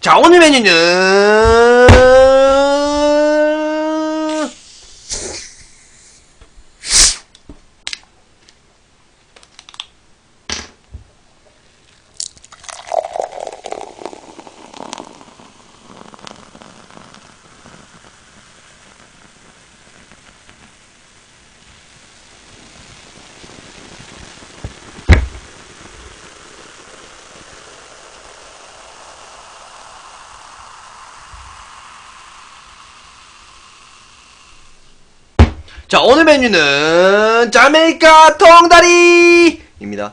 자, 오늘 메뉴는 자, 오늘 메뉴는 자메이카 통다리입니다.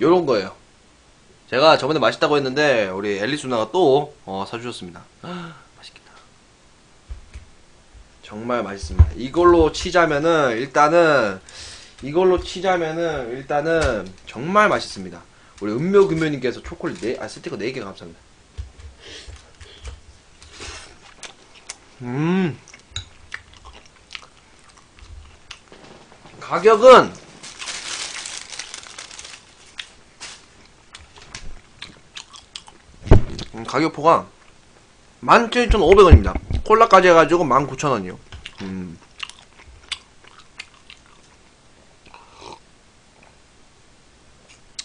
요런 거예요. 제가 저번에 맛있다고 했는데 우리 앨리스 누나가 또 어, 사주셨습니다. 맛있겠다. 정말 맛있습니다. 이걸로 치자면은 일단은 이걸로 치자면은 일단은 정말 맛있습니다. 우리 은묘 금묘님께서 초콜릿 네, 아 스티커 4개 감사합니다. 음. 가격은 음, 가격표가 17,500원입니다. 콜라까지 해가지고 19,000원이요. 음.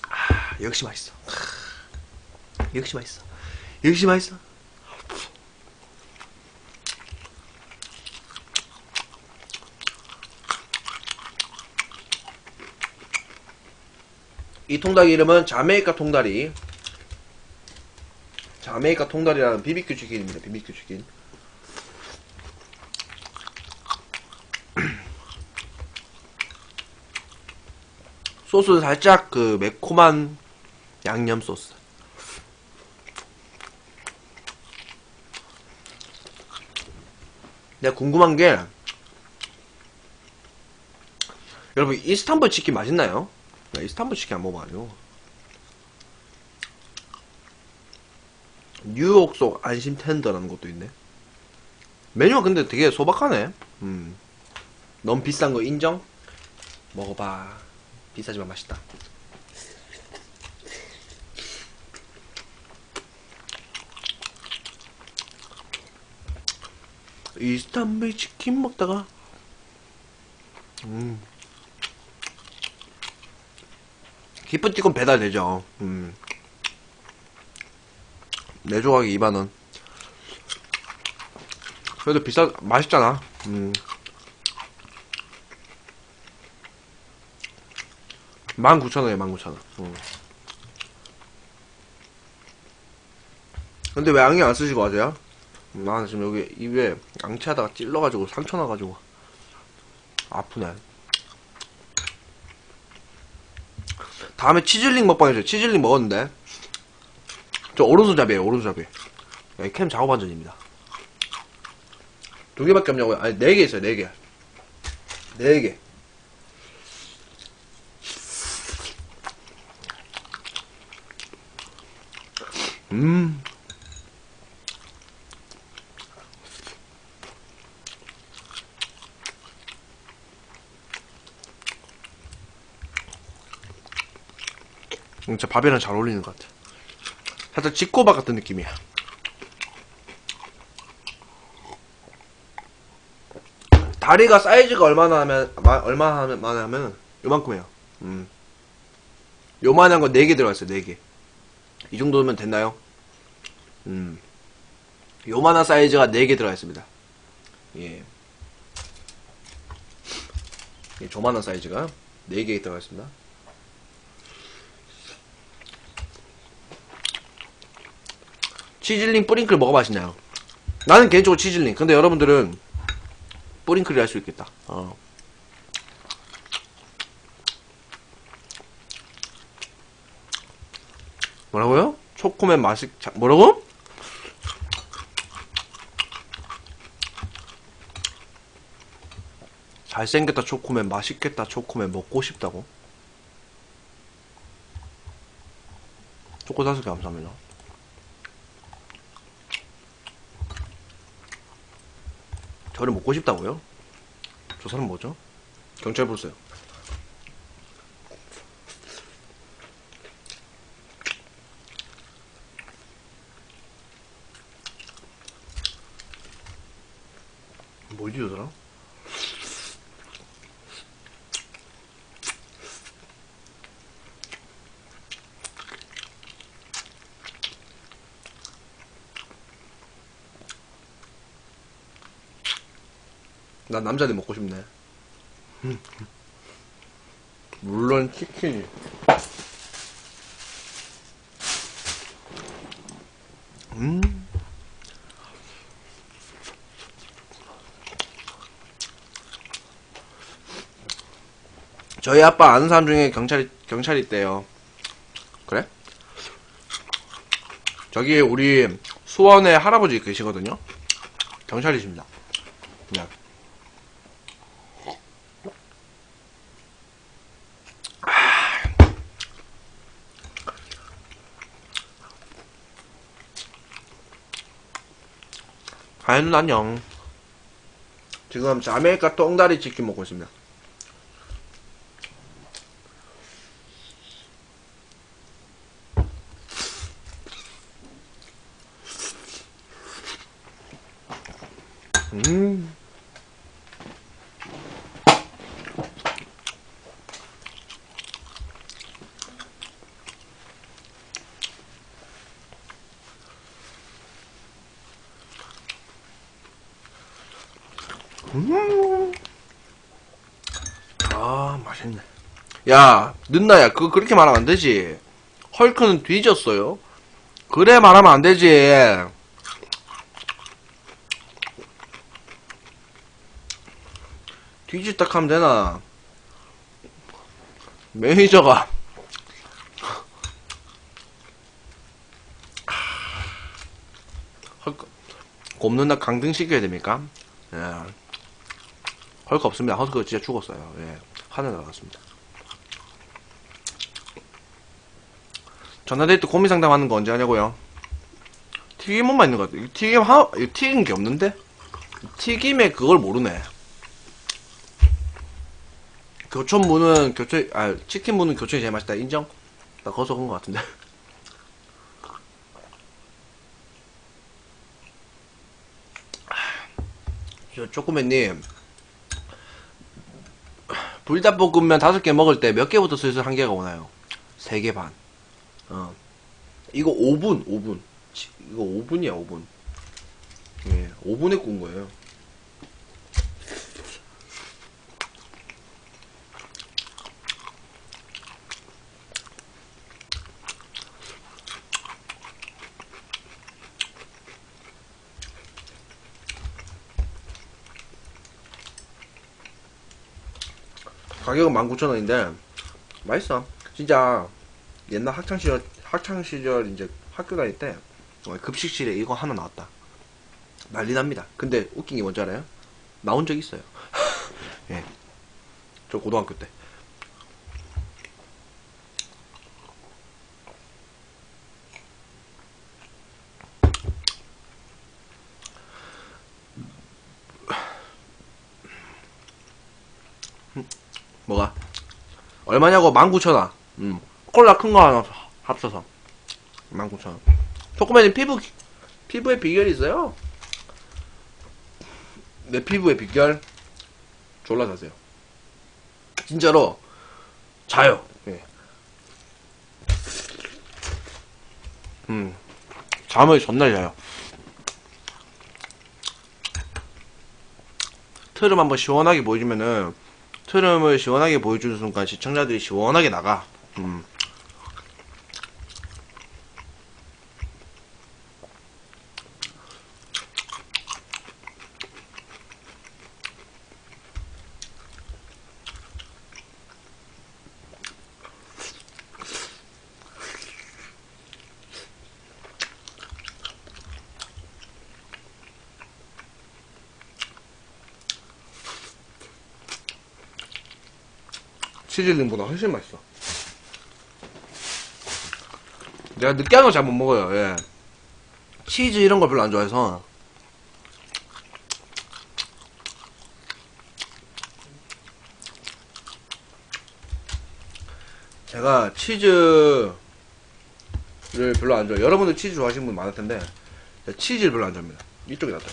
아, 역시 맛있어. 아, 역시 맛있어. 역시 맛있어. 이 통닭 이름은 자메이카 통다리. 자메이카 통다리라는 BBQ 치킨입니다. BBQ 치킨. 소스는 살짝 그 매콤한 양념 소스. 내가 궁금한 게 여러분 이스탄불 치킨 맛있나요? 나 이스탄불 치킨 안 먹어가지고 뉴욕 속 안심 텐더라는 것도 있네 메뉴가 근데 되게 소박하네 음. 너무 비싼 거 인정? 먹어봐 비싸지만 맛있다 이스탄불 치킨 먹다가 음. 기프티콘 배달되죠. 음. 네 조각이 2만원. 그래도 비싸, 맛있잖아. 음. 19,000원에 19,000원. 음. 근데 왜 안경 안 쓰시고 하세요? 나 지금 여기 입에 양치하다가 찔러가지고 상처 나가지고 아프네. 다음에 치즐링 먹방 해줘요. 치즐링 먹었는데. 저 오른손잡이에요, 오른손잡이. 네, 캠 작업 완전입니다. 두 개밖에 없냐고요? 아니, 네 개 있어요, 네 개. 네 개. 음. 진짜 밥이랑 잘 어울리는 것 같아. 살짝 지코밥 같은 느낌이야. 다리가 사이즈가 얼마나 하면, 마- 얼마나 하면, 하면, 요만큼해요. 음. 요만한 거 4개 들어갔어요, 4개. 이 정도면 됐나요? 음. 요만한 사이즈가 4개 들어가 있습니다. 예. 예, 조만한 사이즈가 4개 들어가 있습니다. 치즐링 뿌링클 뭐가 맛있나요? 나는 개인적으로 치즐링. 근데 여러분들은 뿌링클이 할 수 있겠다. 어. 뭐라고요? 초코맨 맛있, 자, 뭐라고? 잘생겼다 초코맨 맛있겠다 초코맨 먹고 싶다고? 초코 개 감사합니다. 저를 먹고 싶다고요? 저 사람 뭐죠? 경찰 부르세요. 뭘지 저 사람? 난 남자들 먹고 싶네. 음. 물론 치킨이. 음. 저희 아빠 아는 사람 중에 경찰 경찰 있대요. 그래? 저기 우리 수원에 할아버지 계시거든요. 경찰이십니다. 네. 가연은 안녕. 지금 자메이카 똥다리 치킨 먹고 있습니다. 음. 음. 아, 맛있네. 야, 늦나야, 그거 그렇게 말하면 안 되지. 헐크는 뒤졌어요. 그래 말하면 안 되지. 뒤집다 하면 되나? 매니저가 헐크 곱는다 강등시켜야 됩니까? 예. 헐크 없습니다. 헐크 진짜 죽었어요. 예. 하늘 나갔습니다. 전화데이트 고민 상담하는 거 언제 하냐고요? 튀김옷만 있는 것 같아. 튀김 하, 튀긴 게 없는데? 튀김에 그걸 모르네. 교촌무는 교촌, 아, 치킨무는 교촌이 제일 맛있다. 인정? 나 거기서 그런 것 같은데. 저, 쪼꼬매님. 불닭볶음면 다섯 개 먹을 때 몇 개부터 슬슬 한 개가 오나요? 세 개 반. 어. 이거 5분, 5분. 치- 이거 5분이야, 5분. 예, 5분에 구운 거예요. 가격은 19,000원인데, 맛있어. 진짜, 옛날 학창시절, 학창시절 이제 학교 다닐 때, 어, 급식실에 이거 하나 나왔다. 난리 납니다. 근데 웃긴 게 뭔지 알아요? 나온 적 있어요. 예. 저 고등학교 때. 뭐가? 얼마냐고 19,000원. 음. 콜라 큰 거 하나 합쳐서 19,000원. 조그마님 피부 피부에 비결이 있어요. 내 피부의 비결 졸라 자세요. 진짜로 자요. 예. 음 잠을 전날 자요. 트름 한번 시원하게 보여주면은 트름을 시원하게 보여주는 순간 시청자들이 시원하게 나가. 음. 치즈링보다 훨씬 맛있어. 내가 느끼한 거잘못 먹어요, 예. 치즈 이런 거 별로 안 좋아해서. 제가 치즈를 별로 안 좋아해요. 여러분들 치즈 좋아하시는 분 많을 텐데, 치즈를 별로 안 좋아합니다. 이쪽이 낫다.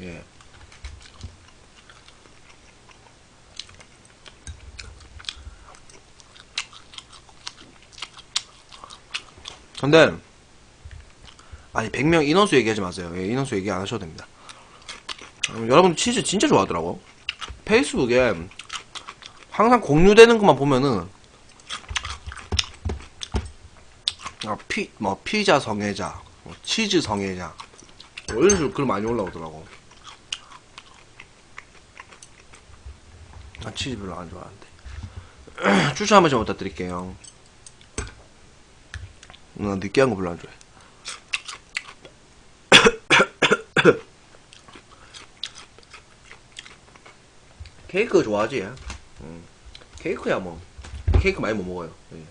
예. 근데 아니 100명 인원수 얘기하지 마세요. 예, 인원수 얘기 안 하셔도 됩니다. 음, 여러분 치즈 진짜 좋아하더라고. 페이스북에 항상 공유되는 것만 보면은 아, 피, 뭐 피자 성애자, 뭐 치즈 성애자 뭐 이런 식으로 글 많이 올라오더라고. 난 치즈 별로 안 좋아하는데. 추천 한 번 좀 부탁드릴게요. 나 느끼한 거 별로 안 좋아해. 케이크 좋아하지? 응. 케이크야 뭐. 케이크 많이 못 먹어요. 예.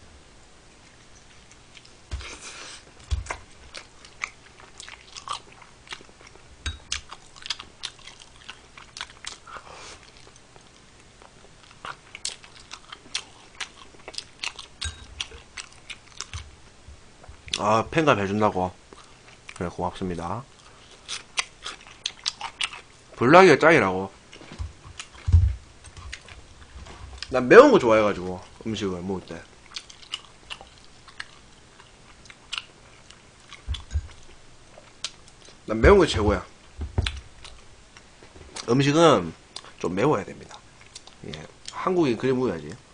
아, 팬가 해준다고. 그래, 고맙습니다. 불나기가 짱이라고. 난 매운 거 좋아해가지고, 음식을 먹을 때. 난 매운 거 최고야. 음식은 좀 매워야 됩니다. 예. 한국인 그래 먹어야지.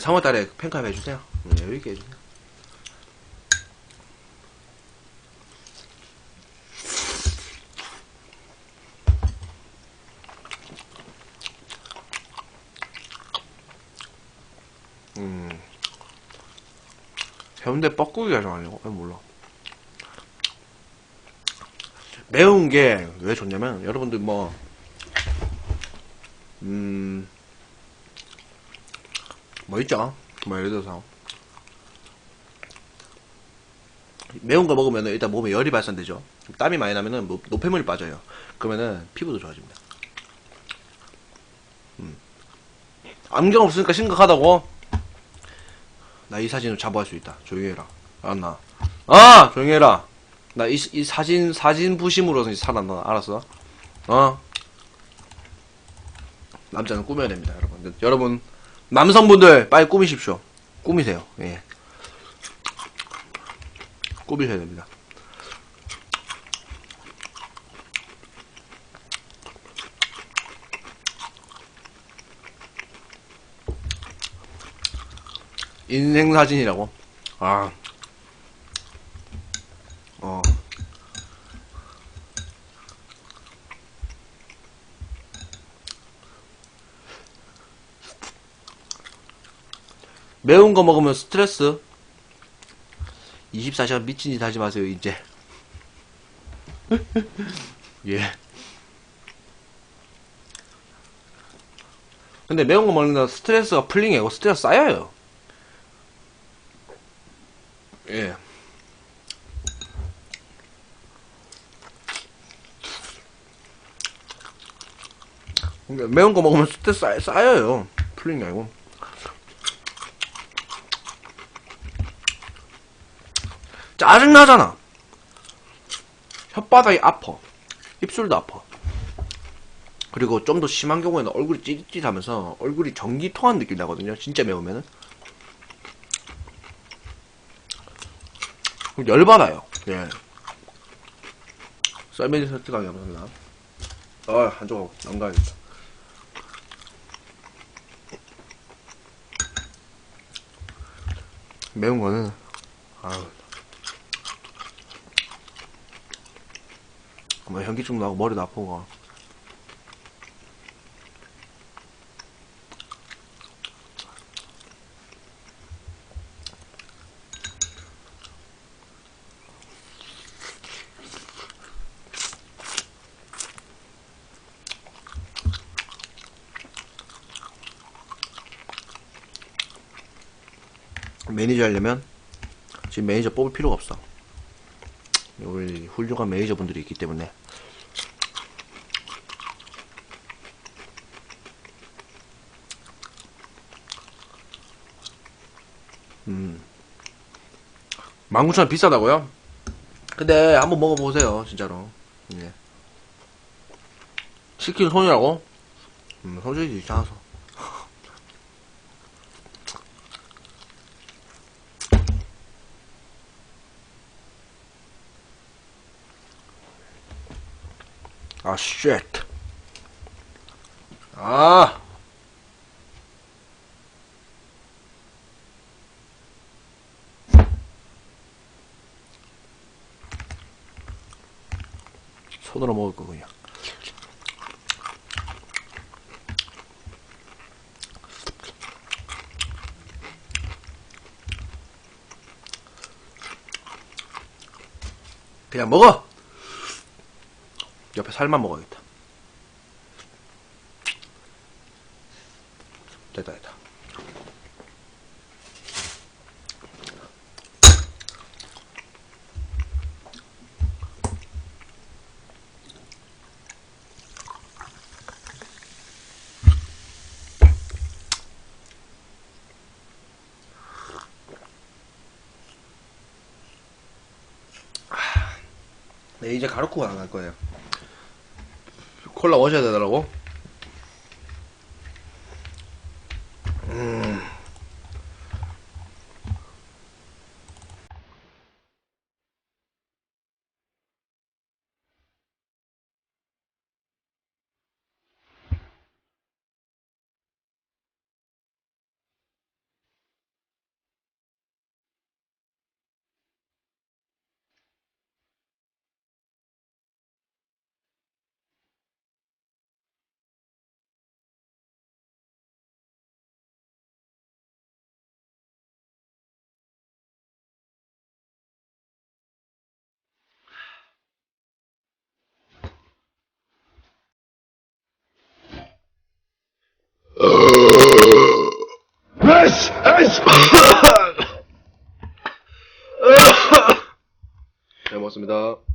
3월달에 팬카입 해주세요. 음, 여유있게 해주세요. 음. 해운대 뻐꾸기가 좋아하냐고? 몰라. 매운 게 왜 좋냐면, 여러분들 뭐, 음, 뭐 있죠? 뭐 예를 들어서 매운 거 먹으면 일단 몸에 열이 발산되죠. 땀이 많이 나면은 노- 노폐물이 빠져요. 그러면은 피부도 좋아집니다. 음. 안경 없으니까 심각하다고? 나 이 사진을 자부할 수 있다. 조용히 해라. 알았나? 아! 조용히 해라. 나 이 이 사진 사진 부심으로 살았나? 알았어? 어? 남자는 꾸며야 됩니다, 여러분. 여러분 남성분들 빨리 꾸미십시오. 꾸미세요. 예. 꾸미셔야 됩니다. 인생 사진이라고? 아. 매운 거 먹으면 스트레스. 24시간 미친 짓 하지 마세요, 이제. 예. 근데 매운 거 먹는다 스트레스가 아니고 스트레스 쌓여요. 예. 근데 매운 거 먹으면 스트레스 쌓, 쌓여요. 게 아니고. 짜증나잖아. 혓바닥이 아파. 입술도 아파. 그리고 좀 더 심한 경우에는 얼굴이 찌릿찌릿하면서 얼굴이 전기 통한 느낌 나거든요. 진짜 매우면은. 열받아요. 예. 썰매지 설득하기 감사합니다. 아, 한 조각 남가야겠다. 매운 거는, 아유. 뭐 현기증 나고 머리도 아프고 매니저 하려면 지금 매니저 뽑을 필요가 없어 우리 훌륭한 매니저분들이 있기 때문에 음. 19,000원 비싸다고요? 근데 한번 먹어보세요, 진짜로. 예. 치킨 손이라고? 음, 손질이 이상해서. 아, 쉣. 아. 손으로 먹을 거 그냥. 그냥 먹어. 옆에 살만 먹어야겠다. 됐다 됐다. 네, 이제 가루쿠가 안할 거예요. 콜라 워셔야 되더라고. the